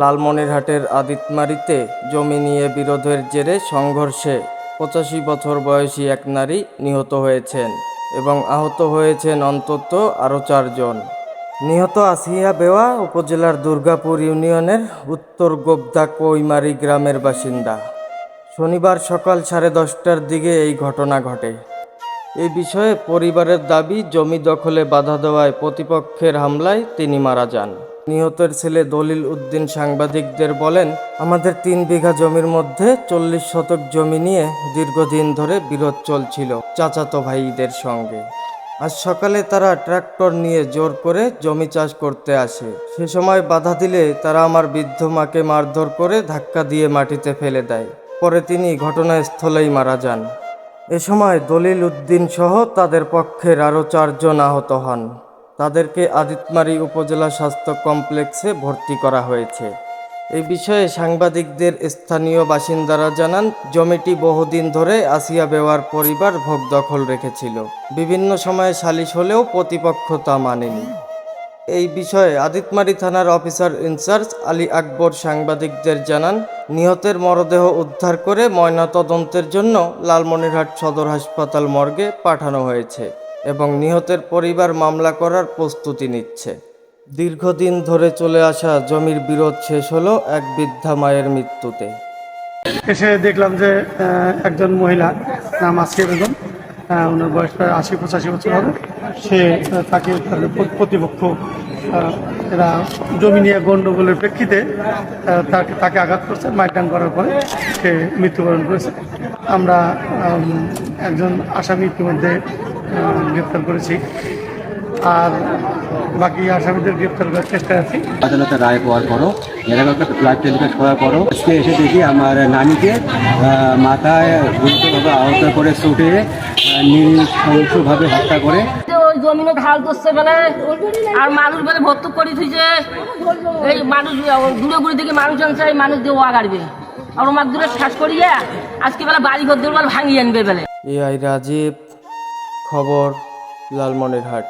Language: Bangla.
লালমনিরহাটের আদিতমারিতে জমি নিয়ে বিরোধের জেরে সংঘর্ষে পঁচাশি বছর বয়সী এক নারী নিহত হয়েছেন এবং আহত হয়েছেন অন্তত আরও চারজন। নিহত আসিয়া বেওয়া উপজেলার দুর্গাপুর ইউনিয়নের উত্তর গোবদা কৈমারি গ্রামের বাসিন্দা। শনিবার সকাল সাড়ে দশটার দিকে এই ঘটনা ঘটে। এই বিষয়ে পরিবারের দাবি, জমি দখলে বাধা দেওয়ায় প্রতিপক্ষের হামলায় তিনি মারা যান। নিহতের ছেলে দলিল উদ্দিন সাংবাদিকদের বলেন, আমাদের তিন বিঘা জমির মধ্যে চল্লিশ শতক জমি নিয়ে দীর্ঘদিন ধরে বিরোধ চলছিল চাচাতো ভাইদের সঙ্গে। আজ সকালে তারা ট্রাক্টর নিয়ে জোর করে জমি চাষ করতে আসে। সে সময় বাধা দিলে তারা আমার বৃদ্ধ মাকে মারধর করে ধাক্কা দিয়ে মাটিতে ফেলে দেয়। পরে তিনি ঘটনাস্থলেই মারা যান। এ সময় দলিল উদ্দিন সহ তাদের পক্ষের আরও চারজন আহত হন। তাদেরকে আদিতমারি উপজেলা স্বাস্থ্য কমপ্লেক্সে ভর্তি করা হয়েছে। এই বিষয়ে সাংবাদিকদের স্থানীয় বাসিন্দারা জানান, জমিটি বহুদিন ধরে আসিয়া বেওয়ার পরিবার ভোগ দখল রেখেছিল। বিভিন্ন সময়ে সালিশ হলেও প্রতিপক্ষ তা মানেনি। এই বিষয়ে আদিতমারি থানার অফিসার ইনচার্জ আলী আকবর সাংবাদিকদের জানান, নিহতের মরদেহ উদ্ধার করে ময়নাতদন্তের জন্য লালমনিরহাট সদর হাসপাতাল মর্গে পাঠানো হয়েছে। এবং নিহতের পরিবার মামলা করার প্রস্তুতি নিচ্ছে। দীর্ঘদিন ধরে চলে আসা জমির বিরোধ শেষ হলো এক বৃদ্ধা মায়ের মৃত্যুতে। এসে দেখলাম যে একজন মহিলা, নাম আসিয়া বেগম ওনার বয়স প্রায় আশি, পঁচাশি বছর হবে। সে তাকে প্রতিপক্ষ এরা জমি নিয়ে গণ্ডগোলের প্রেক্ষিতে তাকে তাকে আঘাত করছে মাইটান করার পরে সে মৃত্যুবরণ করেছে। আমরা একজন আসামি ইতিমধ্যে গ্রেপ্তার করেছি। আর বাকি আসামিদের গ্রেপ্তার করার চেষ্টায় আছি। আদালতে রায় পাওয়ার পরও ব্লাড টেলিকাস্ট করার পরও আজকে এসে দেখি আমার নানিকে মাথায় গুরুতরভাবে আহত করে চোটে নৃশংসভাবে হত্যা করে। জমিনে ঢাল করছে বলে আর মানুষ বলে ভর্তুক করে থুইছে এই মানুষ দূরে দূরে দিকে মানুষ আনছে এই মানুষ দিয়ে ওয়া গাড়বে। আর ওমার দূরে শ্বাস করিয়ে আজকে বেলা বাড়ি ঘর দূর ভাঙিয়ে আনবে বেলে। এআই রাজীব খবর লালমনিরহাট।